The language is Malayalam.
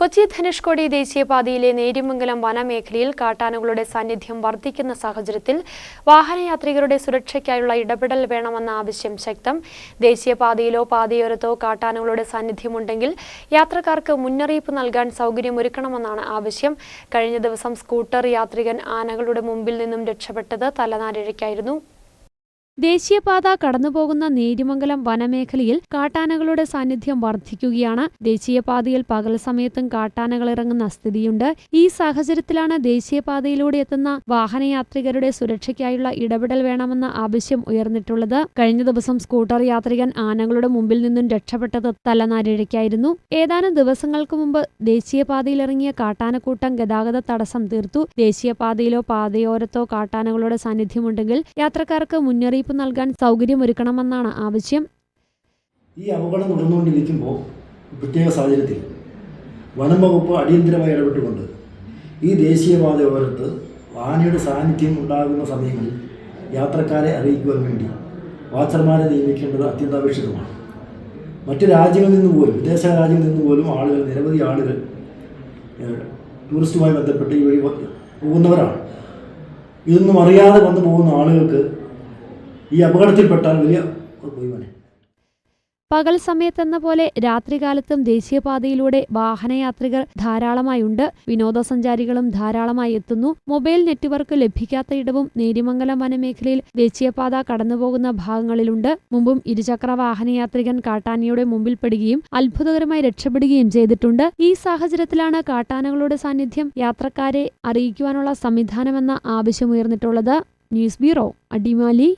കൊച്ചി ധനുഷ്കോടി ദേശീയപാതയിലെ നേര്യമംഗലം വനമേഖലയിൽ കാട്ടാനകളുടെ സാന്നിധ്യം വർദ്ധിക്കുന്ന സാഹചര്യത്തിൽ വാഹനയാത്രികരുടെ സുരക്ഷയ്ക്കായുള്ള ഇടപെടൽ വേണമെന്ന ആവശ്യം ശക്തം. ദേശീയപാതയിലോ പാതയോരത്തോ കാട്ടാനകളുടെ സാന്നിധ്യമുണ്ടെങ്കിൽ യാത്രക്കാർക്ക് മുന്നറിയിപ്പ് നൽകാൻ സൗകര്യമൊരുക്കണമെന്നാണ് ആവശ്യം. കഴിഞ്ഞ ദിവസം സ്കൂട്ടർ യാത്രികൻ ആനകളുടെ മുമ്പിൽ നിന്നും രക്ഷപ്പെട്ടത് തലനാരിഴയ്ക്കായിരുന്നു. ദേശീയപാത കടന്നുപോകുന്ന നേര്യമംഗലം വനമേഖലയിൽ കാട്ടാനകളുടെ സാന്നിധ്യം വർദ്ധിക്കുകയാണ്. ദേശീയപാതയിൽ പകൽ സമയത്തും കാട്ടാനകൾ ഇറങ്ങുന്ന സ്ഥിതിയുണ്ട്. ഈ സാഹചര്യത്തിലാണ് ദേശീയപാതയിലൂടെ എത്തുന്ന വാഹനയാത്രികരുടെ സുരക്ഷയ്ക്കായുള്ള ഇടപെടൽ വേണമെന്ന ആവശ്യം ഉയർന്നിട്ടുള്ളത്. കഴിഞ്ഞ ദിവസം സ്കൂട്ടർ യാത്രികൻ ആനകളുടെ മുമ്പിൽ നിന്നും രക്ഷപ്പെട്ടത് തലനാരിഴയ്ക്കായിരുന്നു. ഏതാനും ദിവസങ്ങൾക്ക് മുമ്പ് ദേശീയപാതയിലിറങ്ങിയ കാട്ടാനക്കൂട്ടം ഗതാഗത തടസ്സം തീർത്തു. ദേശീയപാതയിലോ പാതയോരത്തോ കാട്ടാനകളുടെ സാന്നിധ്യമുണ്ടെങ്കിൽ യാത്രക്കാർക്ക് മുന്നറിയിപ്പ് നൽകാൻ സൗകര്യമൊരുക്കണമെന്നാണ് ആവശ്യം. ഈ അപകടം തുടർന്നുകൊണ്ടിരിക്കുമ്പോൾ പ്രത്യേക സാഹചര്യത്തിൽ വനം വകുപ്പ് അടിയന്തരമായി ഇടപെട്ടുകൊണ്ട് ഈ ദേശീയപാത ഓരത്ത് ആനയുടെ സാന്നിധ്യം ഉണ്ടാകുന്ന സമയങ്ങളിൽ യാത്രക്കാരെ അറിയിക്കുവാൻ വേണ്ടി വാച്ചർമാരെ നിയമിക്കേണ്ടത് അത്യന്താപേക്ഷിതമാണ്. മറ്റ് രാജ്യങ്ങളിൽ നിന്ന് പോലും വിദേശ രാജ്യങ്ങളിൽ നിന്ന് പോലും ആളുകൾ നിരവധി ആളുകൾ ടൂറിസ്റ്റുമായി ബന്ധപ്പെട്ട് ഈ വഴി പോകുന്നവരാണ്. ഇതൊന്നും അറിയാതെ വന്നു പോകുന്ന ആളുകൾക്ക് ഈ അപകടത്തിൽപ്പെട്ടാൽ വലിയ പോയി പകൽ സമയത്തെന്ന പോലെ രാത്രികാലത്തും ദേശീയപാതയിലൂടെ വാഹനയാത്രികർ ധാരാളമായുണ്ട്. വിനോദസഞ്ചാരികളും ധാരാളമായി എത്തുന്നു. മൊബൈൽ നെറ്റ്വർക്ക് ലഭിക്കാത്ത ഇടവും നേരിമംഗലം വനമേഖലയിൽ ദേശീയപാത കടന്നുപോകുന്ന ഭാഗങ്ങളിലുണ്ട്. മുമ്പും ഇരുചക്ര വാഹനയാത്രികൻ കാട്ടാനയുടെ മുമ്പിൽപ്പെടുകയും അത്ഭുതകരമായി രക്ഷപ്പെടുകയും ചെയ്തിട്ടുണ്ട്. ഈ സാഹചര്യത്തിലാണ് കാട്ടാനകളുടെ സാന്നിധ്യം യാത്രക്കാരെ അറിയിക്കുവാനുള്ള സംവിധാനമെന്ന ആവശ്യമുയർന്നിട്ടുള്ളത്. News bureau Adimali.